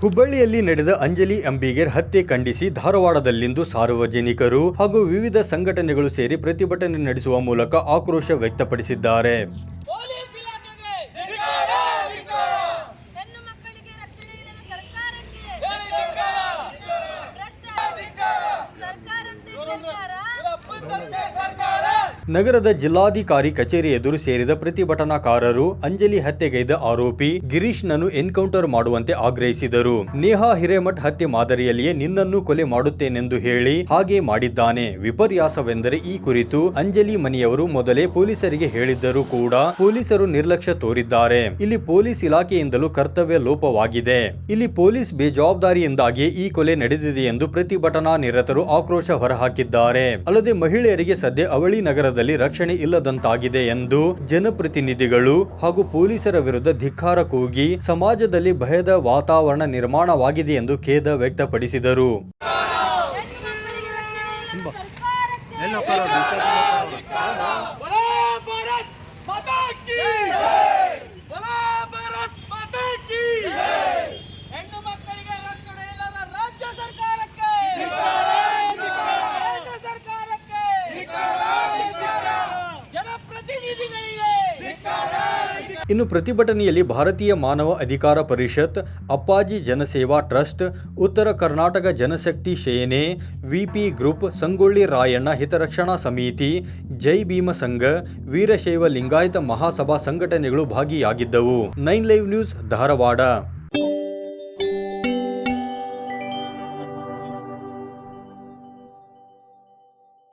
ಹುಬ್ಬಳ್ಳಿಯಲ್ಲಿ ನಡೆದ ಅಂಜಲಿ ಅಂಬಿಗೇರ್ ಹತ್ಯೆ ಖಂಡಿಸಿ ಧಾರವಾಡದಲ್ಲಿಂದು ಸಾರ್ವಜನಿಕರು ಹಾಗೂ ವಿವಿಧ ಸಂಘಟನೆಗಳು ಸೇರಿ ಪ್ರತಿಭಟನೆ ನಡೆಸುವ ಮೂಲಕ ಆಕ್ರೋಶ ವ್ಯಕ್ತಪಡಿಸಿದ್ದಾರೆ. ಪೊಲೀಸ್ ಇಲಾಖೆಗೆ ಹೆಣ್ಣು ಮಕ್ಕಳಿಗೆ ರಕ್ಷಣೆ ಇಲ್ಲದ ಸರ್ಕಾರಕ್ಕೆ ಭ್ರಷ್ಟ ಸರ್ಕಾರಕ್ಕೆ ಸರ್ಕಾರ. ನಗರದ ಜಿಲ್ಲಾಧಿಕಾರಿ ಕಚೇರಿ ಎದುರು ಸೇರಿದ ಪ್ರತಿಭಟನಾಕಾರರು ಅಂಜಲಿ ಹತ್ಯೆಗೈದ ಆರೋಪಿ ಗಿರೀಶ್ನನ್ನು ಎನ್ಕೌಂಟರ್ ಮಾಡುವಂತೆ ಆಗ್ರಹಿಸಿದರು. ನೇಹಾ ಹಿರೇಮಠ್ ಹತ್ಯೆ ಮಾದರಿಯಲ್ಲಿಯೇ ನಿನ್ನನ್ನು ಕೊಲೆ ಮಾಡುತ್ತೇನೆಂದು ಹೇಳಿ ಹಾಗೆ ಮಾಡಿದ್ದಾನೆ. ವಿಪರ್ಯಾಸವೆಂದರೆ ಈ ಕುರಿತು ಅಂಜಲಿ ಮನೆಯವರು ಮೊದಲೇ ಪೊಲೀಸರಿಗೆ ಹೇಳಿದ್ದರೂ ಕೂಡ ಪೊಲೀಸರು ನಿರ್ಲಕ್ಷ್ಯ ತೋರಿದ್ದಾರೆ. ಇಲ್ಲಿ ಪೊಲೀಸ್ ಇಲಾಖೆಯಿಂದಲೂ ಕರ್ತವ್ಯ ಲೋಪವಾಗಿದೆ. ಇಲ್ಲಿ ಪೊಲೀಸ್ ಬೇಜವಾಬ್ದಾರಿಯಿಂದಾಗಿ ಈ ಕೊಲೆ ನಡೆದಿದೆ ಎಂದು ಪ್ರತಿಭಟನಾ ನಿರತರು ಆಕ್ರೋಶ ಹೊರಹಾಕಿದ್ದಾರೆ. ಅಲ್ಲದೆ ಮಹಿಳೆಯರಿಗೆ ಸದ್ಯ ಅವಳಿ ನಗರದಲ್ಲಿ ರಕ್ಷಣೆ ಇಲ್ಲದಂತಾಗಿದೆ ಎಂದು ಜನಪ್ರತಿನಿಧಿಗಳು ಹಾಗೂ ಪೊಲೀಸರ ವಿರುದ್ಧ ಧಿಕ್ಕಾರ ಕೂಗಿ ಸಮಾಜದಲ್ಲಿ ಭಯದ ವಾತಾವರಣ ನಿರ್ಮಾಣವಾಗಿದೆ ಎಂದು ಖೇದ ವ್ಯಕ್ತಪಡಿಸಿದರು. ಇನ್ನು ಪ್ರತಿಭಟನೆಯಲ್ಲಿ ಭಾರತೀಯ ಮಾನವ ಅಧಿಕಾರ ಪರಿಷತ್, ಅಪ್ಪಾಜಿ ಜನಸೇವಾ ಟ್ರಸ್ಟ್, ಉತ್ತರ ಕರ್ನಾಟಕ ಜನಶಕ್ತಿ ಸೇನೆ, ವಿಪಿ ಗ್ರೂಪ್, ಸಂಗೊಳ್ಳಿ ರಾಯಣ್ಣ ಹಿತರಕ್ಷಣಾ ಸಮಿತಿ, ಜೈ ಭೀಮ ಸಂಘ, ವೀರಶೈವ ಲಿಂಗಾಯತ ಮಹಾಸಭಾ ಸಂಘಟನೆಗಳು ಭಾಗಿಯಾಗಿದ್ದವು. Nine live news Dharwad.